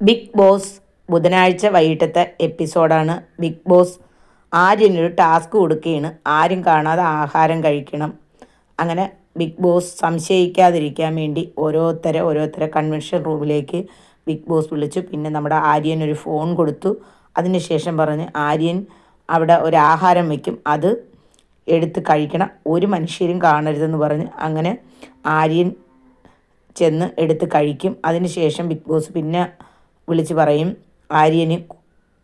Big boss ബുധനാഴ്ച വൈകിട്ടത്തെ എപ്പിസോഡാണ് ബിഗ് ബോസ് ആര്യനൊരു ടാസ്ക് കൊടുക്കുകയാണ്. ആരും കാണാതെ ആഹാരം കഴിക്കണം. അങ്ങനെ ബിഗ് ബോസ് സംശയിക്കാതിരിക്കാൻ വേണ്ടി ഓരോരുത്തരെ ഓരോരുത്തരെ കൺവെൻഷൻ റൂമിലേക്ക് ബിഗ് ബോസ് വിളിച്ചു. പിന്നെ നമ്മുടെ ആര്യൻ ഒരു ഫോൺ കൊടുത്തു. അതിനുശേഷം പറഞ്ഞ് ആര്യൻ അവിടെ ഒരു ആഹാരം വയ്ക്കും അത് എടുത്ത് കഴിക്കണം. ഒരു മനുഷ്യരും കാണരുതെന്ന് പറഞ്ഞ് അങ്ങനെ ആര്യൻ ചെന്ന് എടുത്ത് കഴിക്കും. അതിനുശേഷം ബിഗ് ബോസ് പിന്നെ വിളിച്ച് പറയും. ആര്യന്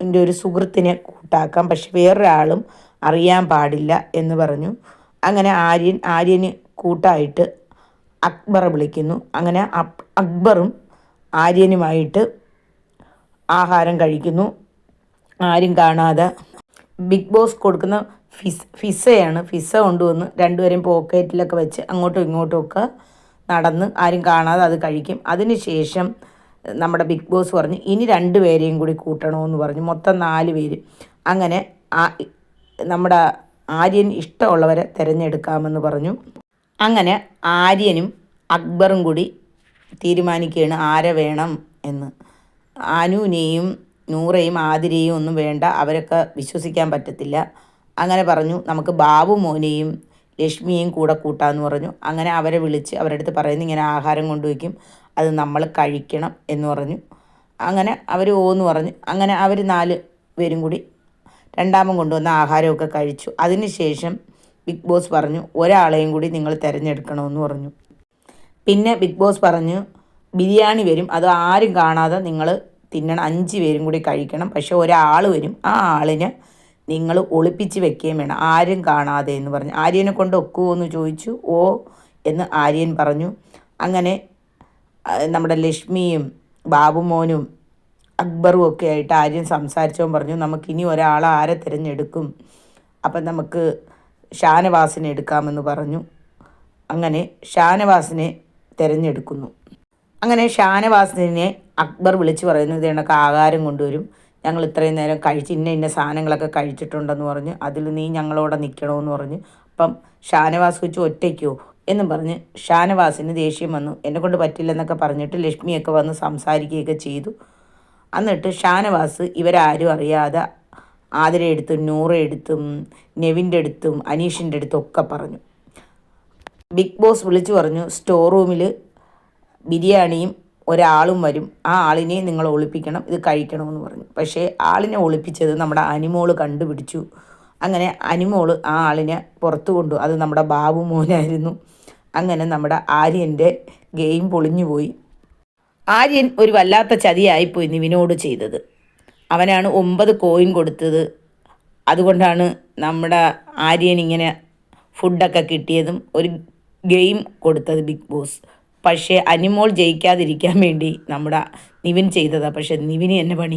എന്റെ ഒരു സുഹൃത്തിനെ കൂട്ടാക്കാം. പക്ഷെ വേറൊരാളും അറിയാൻ പാടില്ല എന്ന് പറഞ്ഞു. അങ്ങനെ ആര്യൻ ആര്യന് കൂട്ടായിട്ട് അക്ബറെ വിളിക്കുന്നു. അങ്ങനെ അക്ബറും ആര്യനുമായിട്ട് ആഹാരം കഴിക്കുന്നു. ആരും കാണാതെ ബിഗ് ബോസ് കൊടുക്കുന്ന ഫിസ് ഫിസയാണ്. ഫിസ കൊണ്ടുവന്ന് രണ്ടുപേരും പോക്കറ്റിലൊക്കെ വെച്ച് അങ്ങോട്ടും ഇങ്ങോട്ടും ഒക്കെ നടന്ന് ആരും കാണാതെ അത് കഴിക്കും. അതിന് ശേഷം നമ്മുടെ ബിഗ് ബോസ് പറഞ്ഞു ഇനി രണ്ട് പേരെയും കൂടി കൂട്ടണമെന്ന് പറഞ്ഞു. മൊത്തം നാല് പേര്. അങ്ങനെ ആ നമ്മുടെ ആര്യൻ ഇഷ്ടമുള്ളവരെ തിരഞ്ഞെടുക്കാമെന്ന് പറഞ്ഞു. അങ്ങനെ ആര്യനും അക്ബറും കൂടി തീരുമാനിക്കുകയാണ് ആരെ വേണം എന്ന്. അനുവിനെയും നൂറയും ആതിരയും ഒന്നും വേണ്ട അവരൊക്കെ വിശ്വസിക്കാൻ പറ്റത്തില്ല. അങ്ങനെ പറഞ്ഞു നമുക്ക് ബാബു മോനെയും ലക്ഷ്മിയും കൂടെ കൂട്ടാമെന്ന് പറഞ്ഞു. അങ്ങനെ അവരെ വിളിച്ച് അവരുടെ അടുത്ത് പറയുന്നു ഇങ്ങനെ ആഹാരം കൊണ്ടുവയ്ക്കും അത് നമ്മൾ കഴിക്കണം എന്ന് പറഞ്ഞു. അങ്ങനെ അവർ ഓന്ന് പറഞ്ഞു. അങ്ങനെ അവർ നാല് പേരും കൂടി രണ്ടാമൻ കൊണ്ടുവന്ന ആഹാരമൊക്കെ കഴിച്ചു. അതിനുശേഷം ബിഗ് ബോസ് പറഞ്ഞു ഒരാളെയും കൂടി നിങ്ങൾ തിരഞ്ഞെടുക്കണമെന്ന് പറഞ്ഞു. പിന്നെ ബിഗ് ബോസ് പറഞ്ഞു ബിരിയാണി വരും. അത് ആരും കാണാതെ നിങ്ങൾ തിന്നണം. അഞ്ച് പേരും കൂടി കഴിക്കണം. പക്ഷേ ഒരാൾ വരും. ആ ആളിന് നിങ്ങൾ ഒളിപ്പിച്ച് വെക്കുകയും വേണം. ആരും കാണാതെ എന്ന് പറഞ്ഞു. ആര്യനെ കൊണ്ട് ഒക്കുമോ എന്ന് ചോദിച്ചു. ഓ എന്ന് ആര്യൻ പറഞ്ഞു. അങ്ങനെ നമ്മുടെ ലക്ഷ്മിയും ബാബുമോനും അക്ബറും ഒക്കെ ആയിട്ട് ആര്യൻ സംസാരിച്ചവൻ പറഞ്ഞു നമുക്കിനി ഒരാളെ ആരെ തിരഞ്ഞെടുക്കും? അപ്പം നമുക്ക് ഷാനവാസിനെ എടുക്കാമെന്ന് പറഞ്ഞു. അങ്ങനെ ഷാനവാസിനെ തിരഞ്ഞെടുക്കുന്നു. അങ്ങനെ ഷാനവാസിനെ അക്ബർ വിളിച്ചു പറയുന്നത് ഇത് ആകാരം കൊണ്ടുവരും. ഞങ്ങൾ ഇത്രയും നേരം കഴിച്ച് ഇന്ന ഇന്ന സാധനങ്ങളൊക്കെ കഴിച്ചിട്ടുണ്ടെന്ന് പറഞ്ഞ് അതിൽ നീ ഞങ്ങളോടെ നിൽക്കണമെന്ന് പറഞ്ഞ് അപ്പം ഷാനവാസ് വെച്ച് ഒറ്റയ്ക്കോ എന്നും പറഞ്ഞ് ഷാനവാസിന് ദേഷ്യം വന്നു. എന്നെ കൊണ്ട് പറ്റില്ലെന്നൊക്കെ പറഞ്ഞിട്ട് ലക്ഷ്മിയൊക്കെ വന്ന് സംസാരിക്കുകയൊക്കെ ചെയ്തു. എന്നിട്ട് ഷാനവാസ് ഇവരാരും അറിയാതെ ആതിര എടുത്തും നൂറ എടുത്തും നെവിന്റെ അടുത്തും അനീഷിന്റെ അടുത്തും ഒക്കെ പറഞ്ഞു. ബിഗ് ബോസ് വിളിച്ചു പറഞ്ഞു സ്റ്റോർ റൂമിൽ ബിരിയാണിയും ഒരാളും വരും. ആ ആളിനെ നിങ്ങൾ ഒളിപ്പിക്കണം ഇത് കഴിക്കണമെന്ന് പറഞ്ഞു. പക്ഷേ ആളിനെ ഒളിപ്പിച്ചത് നമ്മുടെ അനിമോൾ കണ്ടുപിടിച്ചു. അങ്ങനെ അനിമോൾ ആ ആളിനെ പുറത്തു കൊണ്ടു. അത് നമ്മുടെ ബാബു മോനായിരുന്നു. അങ്ങനെ നമ്മുടെ ആര്യന്റെ ഗെയിം പൊളിഞ്ഞു പോയി. ആര്യൻ ഒരു വല്ലാത്ത ചതിയായിപ്പോയി നിവിനോട് ചെയ്തത്. അവനാണ് ഒമ്പത് കോയിൻ കൊടുത്തത്. അതുകൊണ്ടാണ് നമ്മുടെ ആര്യൻ ഇങ്ങനെ ഫുഡൊക്കെ കിട്ടിയതും ഒരു ഗെയിം കൊടുത്തത് ബിഗ് ബോസ്. പക്ഷേ അനിമോൾ ജയിക്കാതിരിക്കാൻ വേണ്ടി നമ്മുടെ നിവിൻ ചെയ്തതാണ് പക്ഷേ നിവിന് എന്നെ പണി